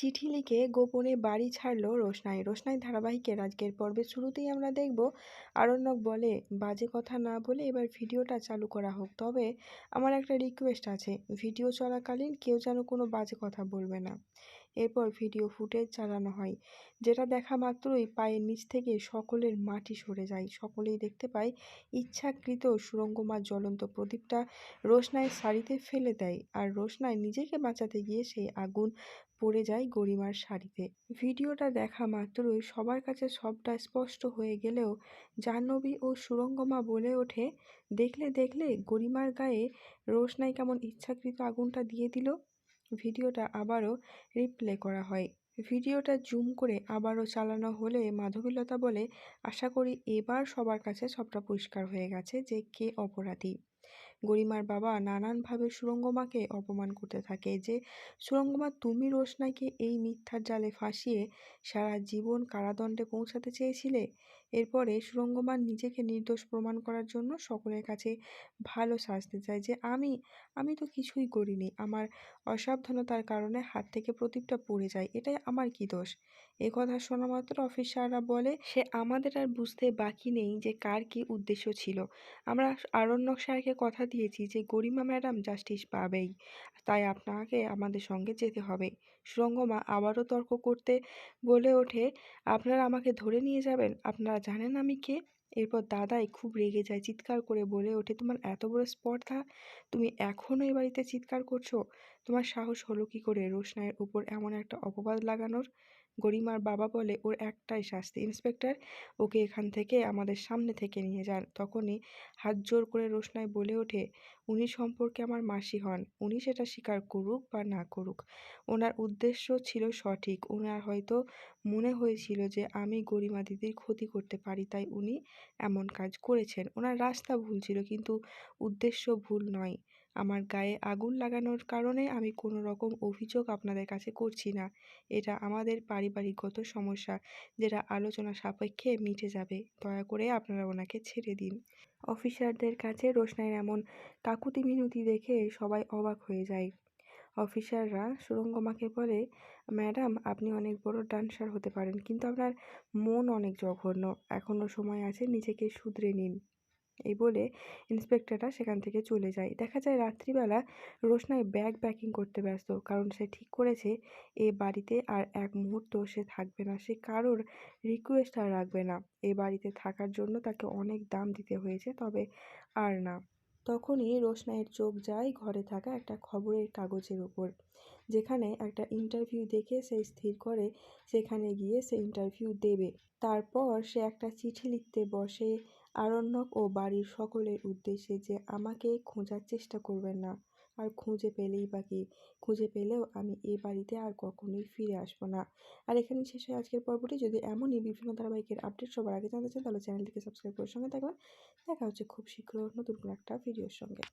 চিঠি লিখে গোপনে বাড়ি ছাড়ল রোশনাই। রোশনাই ধারাবাহিকের আজকের পর্বের শুরুতেই আমরা দেখব, আরণ্যক বলে, বাজে কথা না বলে এবার ভিডিওটা চালু করা হোক। তবে আমার একটা রিকোয়েস্ট আছে, ভিডিও চলাকালীন কেউ যেন কোনো বাজে কথা বলবে না। এরপর ভিডিও ফুটেজ চালানো হয়, যেটা দেখা মাত্রই পায়ের নিচ থেকে সকলের মাটি সরে যায়। সকলেই দেখতে পায়, ইচ্ছাকৃত সুরঙ্গমার জ্বলন্ত প্রদীপটা রোশনাইয়ের শাড়িতে ফেলে দেয় আর রোশনায় নিজেকে বাঁচাতে গিয়ে সেই আগুন পড়ে যায় গরিমার শাড়িতে ভিডিওটা দেখা মাত্রই সবার কাছে সবটা স্পষ্ট হয়ে গেলেও জাহ্নবী ও সুরঙ্গমা বলে ওঠে, দেখলে দেখলে গরিমার গায়ে রোশনাই কেমন ইচ্ছাকৃত আগুনটা দিয়ে দিল? ভিডিওটা আবারও রিপ্লে করা হয়। ভিডিওটা জুম করে আবারও চালানো হলে মাধবীলতা বলে, আশা করি এবার সবার কাছে সবটা পরিষ্কার হয়ে গেছে যে কে অপরাধী। গরিমার বাবা নানানভাবে সুরঙ্গমাকে অপমান করতে থাকে যে সুরঙ্গমা তুমি রোশনাকে এই মিথ্যার জালে ফাঁসিয়ে সারা জীবন কারাদণ্ডে পৌঁছাতে চেয়েছিলে? এরপরে সুরঙ্গমা নিজেকে নির্দোষ প্রমাণ করার জন্য সকলের কাছে ভালো সাজতে চায় যে, আমি আমি তো কিছুই করিনি। আমার অসাবধানতার কারণে হাত থেকে প্রদীপটা পড়ে যায়। এটাই আমার কি দোষ? এ কথা শোনা মাত্র অফিসাররা বলে, সে আমাদের আর বুঝতে বাকি নেই যে কার কি উদ্দেশ্য ছিল। আমরা আরণ্যক স্যারকে কথা দিয়েছি যে, গরিমা ম্যাডাম, জাস্টিস পাবেই। তাই আপনাকে আমাদের সঙ্গে যেতে হবে। সুরঙ্গমা আবারও তর্ক করতে বলে ওঠে, আপনারা আমাকে ধরে নিয়ে যাবেন? আপনারা জানেন আমি কে? এরপর দাদাই খুব রেগে যায়, চিৎকার করে বলে ওঠে, তোমার এত বড় স্পর্ধা? তুমি এখনও এই বাড়িতে চিৎকার করছ? তোমার সাহস হলো কি করে রোশনাইয়ের উপর এমন একটা অপবাদ লাগানোর? গরিমার বাবা বলে ওর একটাই শাস্তি। ইন্সপেক্টর, ওকে এখান থেকে আমাদের সামনে থেকে নিয়ে যান। তখনই হাত জোর করে রোশনাই বলে ওঠে, উনি সম্পর্কে আমার মাসি হন। উনি সেটা স্বীকার করুক বা না করুক। ওনার উদ্দেশ্য ছিল সঠিক। ওনার হয়তো মনে হয়েছিল যে আমি গরিমা দিদির ক্ষতি করতে পারি, তাই উনি এমন কাজ করেছেন। ওনার রাস্তা ভুল ছিল, কিন্তু উদ্দেশ্য ভুল নয়। আমার গায়ে আগুন লাগানোর কারণে আমি কোনো রকম অভিযোগ আপনাদের কাছে করছি না। এটা আমাদের পারিবারিকগত সমস্যা, যেটা আলোচনা সাপেক্ষে মিটে যাবে। দয়া করে আপনারা ওনাকে ছেড়ে দিন। অফিসারদের কাছে রোশনাইয়ের এমন কাকুতি মিনতি দেখে সবাই অবাক হয়ে যায়। অফিসাররা সুরঙ্গমাকে বলে, ম্যাডাম, আপনি অনেক বড় ডান্সার হতে পারেন, কিন্তু আপনার মন অনেক জঘন্য। এখনও সময় আছে, নিজেকে শুধরে নিন। এই বলে ইন্সপেক্টরটা সেখান থেকে চলে যায়। দেখা যায় রাত্রিবেলা রোশনাই ব্যাগ প্যাকিং করতে ব্যস্ত, কারণ সে ঠিক করেছে এ বাড়িতে আর এক মুহূর্ত সে থাকবে না। সে কারোর রিকোয়েস্ট আর রাখবে না। এ বাড়িতে থাকার জন্য তাকে অনেক দাম দিতে হয়েছে, তবে আর না। তখনই রোশনাইয়ের চোখ যায় ঘরে থাকা একটা খবরের কাগজের উপর, যেখানে একটা ইন্টারভিউ দেখে সে স্থির করে সেখানে গিয়ে সে ইন্টারভিউ দেবে। তারপর সে একটা চিঠি লিখতে বসে আরণ্যক ও বাড়ির সকলের উদ্দেশ্যে যে আমাকে খোঁজার চেষ্টা করবেন না। আর খুঁজে পেলেই বা কি? খুঁজে পেলেও আমি এ বাড়িতে আর কখনোই ফিরে আসব না। আর এখানে শেষ হয় আজকের পর্বটি। যদি এমনই বিভিন্ন ধারাবাহিকের আপডেট সবার আগে জানতে চান, তাহলে চ্যানেলটিকে সাবস্ক্রাইব করে সঙ্গে থাকবেন। দেখা হচ্ছে খুব শীঘ্র নতুন কোনো একটা ভিডিওর সঙ্গে।